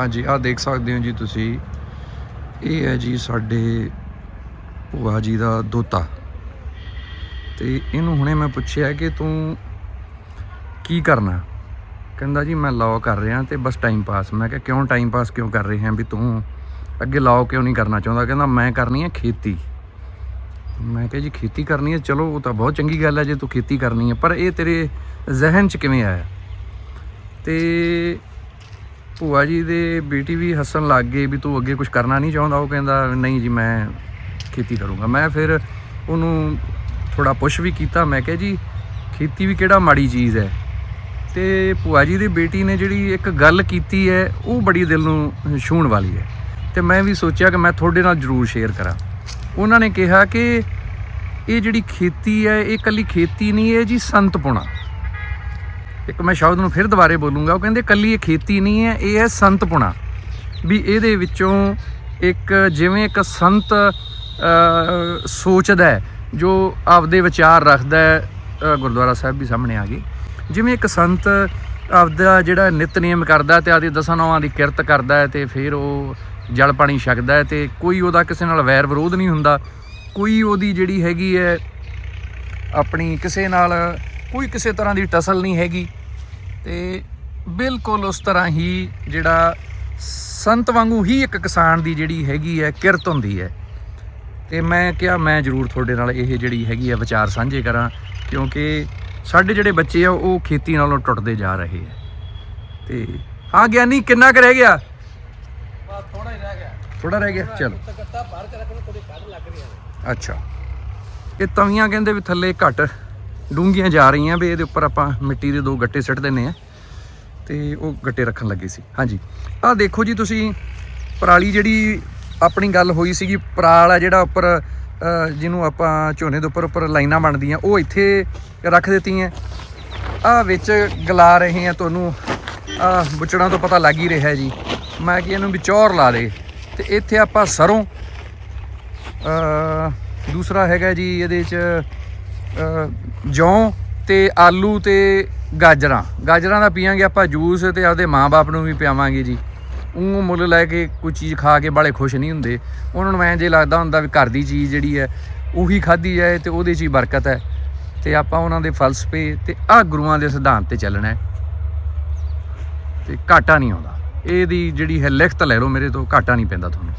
ਹਾਂਜੀ, ਆਹ ਦੇਖ ਸਕਦੇ ਹੋ ਜੀ ਤੁਸੀਂ। ਇਹ ਹੈ ਜੀ ਸਾਡੇ ਭੂਆ ਜੀ ਦਾ ਦੋਤਾ। ਤੇ ਇਹਨੂੰ ਹੁਣੇ ਮੈਂ ਪੁੱਛਿਆ ਕਿ ਤੂੰ ਕੀ ਕਰਨਾ? ਕਹਿੰਦਾ ਜੀ, ਮੈਂ ਲਾਅ ਕਰ ਰਿਹਾ ਤੇ ਬਸ ਟਾਈਮ ਪਾਸ ਮੈਂ ਕਿਹਾ, ਕਿਉਂ ਟਾਈਮ ਪਾਸ ਕਿਉਂ ਕਰ ਰਹੇ ਹਾਂ ਵੀ ਤੂੰ? ਅੱਗੇ ਲਾਅ ਕਿਉਂ ਨਹੀਂ ਕਰਨਾ ਚਾਹੁੰਦਾ? ਕਹਿੰਦਾ, ਮੈਂ ਕਰਨੀ ਹੈ ਖੇਤੀ। ਮੈਂ ਕਿਹਾ ਜੀ, ਖੇਤੀ ਕਰਨੀ ਹੈ? ਚਲੋ, ਉਹ ਤਾਂ ਬਹੁਤ ਚੰਗੀ ਗੱਲ ਹੈ ਜੇ ਤੂੰ ਖੇਤੀ ਕਰਨੀ ਹੈ। ਪਰ ਇਹ ਤੇਰੇ ਜ਼ਿਹਨ 'ਚ ਕਿਵੇਂ ਆਇਆ? ਤੇ ਭੂਆ ਜੀ ਦੇ ਬੇਟੀ ਵੀ ਹੱਸਣ ਲੱਗ ਗਏ ਵੀ ਤੂੰ ਅੱਗੇ ਕੁਝ ਕਰਨਾ ਨਹੀਂ ਚਾਹੁੰਦਾ, ਉਹ ਕਹਿੰਦਾ, ਨਹੀਂ ਜੀ, ਮੈਂ ਖੇਤੀ ਕਰੂੰਗਾ। ਮੈਂ ਫਿਰ ਉਹਨੂੰ ਥੋੜਾ ਪੁਸ਼ ਵੀ ਕੀਤਾ, ਮੈਂ ਕਿਹਾ, ਜੀ, ਖੇਤੀ ਵੀ ਕਿਹੜਾ ਮਾੜੀ ਚੀਜ਼ ਹੈ? ਤੇ ਭੂਆ ਜੀ ਦੀ ਬੇਟੀ ਨੇ ਜਿਹੜੀ ਇੱਕ ਗੱਲ ਕੀਤੀ ਹੈ, ਉਹ ਬੜੀ ਦਿਲ ਨੂੰ ਛੂਹਣ ਵਾਲੀ ਹੈ। ਤੇ ਮੈਂ ਵੀ ਸੋਚਿਆ ਕਿ ਮੈਂ ਤੁਹਾਡੇ ਨਾਲ ਜ਼ਰੂਰ ਸ਼ੇਅਰ ਕਰਾਂ। ਉਹਨਾਂ ਨੇ ਕਿਹਾ ਕਿ ਇਹ ਜਿਹੜੀ ਖੇਤੀ ਹੈ, ਇਹ ਇਕੱਲੀ ਖੇਤੀ ਨਹੀਂ ਹੈ ਜੀ ਸੰਤਪੁਣਾ ਇੱਕ ਮੈਂ ਸ਼ਬਦ ਨੂੰ ਫਿਰ ਦੁਬਾਰੇ ਬੋਲੂੰਗਾ, ਉਹ ਕਹਿੰਦੇ ਕੱਲੀ ਇਹ ਖੇਤੀ ਨਹੀਂ ਹੈ, ਇਹ ਹੈ ਸੰਤਪੁਣਾ ਵੀ ਇਹਦੇ ਵਿੱਚੋਂ ਇੱਕ ਜਿਵੇਂ ਇੱਕ ਸੰਤ ਸੋਚਦਾ ਹੈ, ਜੋ ਆਪਦੇ ਵਿਚਾਰ ਰੱਖਦਾ ਹੈ ਗੁਰਦੁਆਰਾ ਸਾਹਿਬ ਵੀ ਸਾਹਮਣੇ ਆ ਗਈ। ਜਿਵੇਂ ਇੱਕ ਸੰਤ ਆਪਦਾ ਜਿਹੜਾ ਨਿਤਨੇਮ ਕਰਦਾ ਤੇ ਆਦੀ ਦਸਾਂ ਨੌਵਾਂ ਦੀ ਕਿਰਤ ਕਰਦਾ ਹੈ ਤੇ ਫਿਰ ਉਹ ਜਲ ਪਾਣੀ ਛਕਦਾ ਹੈ ਤੇ ਕੋਈ ਉਹਦਾ ਕਿਸੇ ਨਾਲ ਵੈਰ ਵਿਰੋਧ ਨਹੀਂ ਹੁੰਦਾ। ਕੋਈ ਉਹਦੀ ਜਿਹੜੀ ਹੈਗੀ ਹੈ, ਆਪਣੀ ਕਿਸੇ ਨਾਲ ਕੋਈ ਕਿਸੇ ਤਰ੍ਹਾਂ ਦੀ ਟਸਲ ਨਹੀਂ ਹੈਗੀ ਤੇ ਬਿਲਕੁਲ ਉਸ ਤਰ੍ਹਾਂ ਹੀ ਜਿਹੜਾ ਸੰਤ ਵਾਂਗੂ ਹੀ ਇੱਕ ਕਿਸਾਨ ਦੀ ਜਿਹੜੀ ਹੈਗੀ ਹੈ ਕਿਰਤ ਹੁੰਦੀ ਹੈ। ਤੇ ਮੈਂ ਕਿਹਾ ਮੈਂ ਜ਼ਰੂਰ ਤੁਹਾਡੇ ਨਾਲ ਇਹ ਜਿਹੜੀ ਹੈਗੀ ਹੈ ਵਿਚਾਰ ਸਾਂਝੇ ਕਰਾਂ ਕਿਉਂਕਿ ਸਾਡੇ ਜਿਹੜੇ ਬੱਚੇ ਆ ਉਹ ਖੇਤੀ ਨਾਲੋਂ ਟੁੱਟਦੇ ਜਾ ਰਹੇ ਆ ਤੇ ਹਾਂ ਗਿਆਨੀ ਕਿੰਨਾ ਕੁ ਰਹਿ ਗਿਆ? ਥੋੜਾ ਹੀ ਰਹਿ ਗਿਆ। ਥੋੜਾ ਰਹਿ ਗਿਆ ਚਲੋ। ਅੱਛਾ। ਇਹ ਤਵੀਆਂ ਕਹਿੰਦੇ ਵੀ ਥੱਲੇ ਘੱਟ। ਡੂੰਘੀਆਂ ਜਾ ਰਹੀਆਂ ਵੀ ਇਹਦੇ ਉੱਪਰ ਆਪਾਂ ਮਿੱਟੀ ਦੇ ਦੋ ਗੱਟੇ ਸਿੱਟ ਦਿੰਨੇ ਆ ਤੇ ਉਹ ਗੱਟੇ ਰੱਖਣ ਲੱਗੇ ਸੀ। ਹਾਂਜੀ। ਆਹ ਦੇਖੋ ਜੀ ਤੁਸੀਂ ਪਰਾਲੀ ਜਿਹੜੀ ਆਪਣੀ ਗੱਲ ਹੋਈ ਸੀਗੀ ਪਰਾਲ ਆ ਜਿਹੜਾ ਉੱਪਰ ਜਿਹਨੂੰ ਆਪਾਂ ਝੋਨੇ ਦੇ ਉੱਪਰ ਉੱਪਰ ਲਾਈਨਾਂ ਬਣਦੀਆਂ ਉਹ ਇੱਥੇ ਰੱਖ ਦਿੱਤੀਆਂ। ਆ ਵਿੱਚ ਗਲਾ ਰਹੇ ਆ ਤੁਹਾਨੂੰ। ਆ ਬੁੱਚੜਾਂ ਤੋਂ ਪਤਾ ਲੱਗ ਹੀ ਰਿਹਾ ਜੀ। ਮੈਂ ਕਿ ਇਹਨੂੰ ਵਿਚੌਰ ਲਾ ਦੇ। ਤੇ ਇੱਥੇ ਆਪਾਂ ਸਰੋਂ ਅ, ਦੂਸਰਾ ਹੈਗਾ ਜੀ ਇਹਦੇ ਚ ਜੌਂ ਤੇ ਆਲੂ ਤੇ ਗਾਜਰਾਂ। ਗਾਜਰਾਂ ਦਾ ਪੀਾਂਗੇ ਆਪਾਂ ਜੂਸ ਤੇ ਆਪਦੇ ਮਾਪੇ ਨੂੰ ਵੀ ਪਿਆਵਾਂਗੇ ਜੀ। ਉਹ ਮੁੱਲ ਲੈ ਕੇ ਕੋਈ ਚੀਜ਼ ਖਾ ਕੇ ਬਾਲੇ ਖੁਸ਼ ਨਹੀਂ ਹੁੰਦੇ। ਉਹਨਾਂ ਨੂੰ ਐਂ ਜੇ ਲੱਗਦਾ ਹੁੰਦਾ ਵੀ ਘਰ ਦੀ ਚੀਜ਼ ਜਿਹੜੀ ਹੈ, ਉਹੀ ਖਾਧੀ ਜਾਏ ਤੇ ਉਹਦੇ 'ਚ ਹੀ ਬਰਕਤ ਹੈ। ਤੇ ਆਪਾਂ ਉਹਨਾਂ ਦੇ ਫਲਸਫੇ ਤੇ ਆ ਗੁਰੂਆਂ ਦੇ ਸਿਧਾਂਤ ਤੇ ਚੱਲਣਾ ਹੈ। ਤੇ ਘਾਟਾ ਨਹੀਂ ਆਉਂਦਾ। ਇਹਦੀ ਜਿਹੜੀ ਹੈ ਲਿਖਤ ਲੈ ਲਓ ਮੇਰੇ ਤੋਂ, ਘਾਟਾ ਨਹੀਂ ਪੈਂਦਾ ਤੁਹਾਨੂੰ।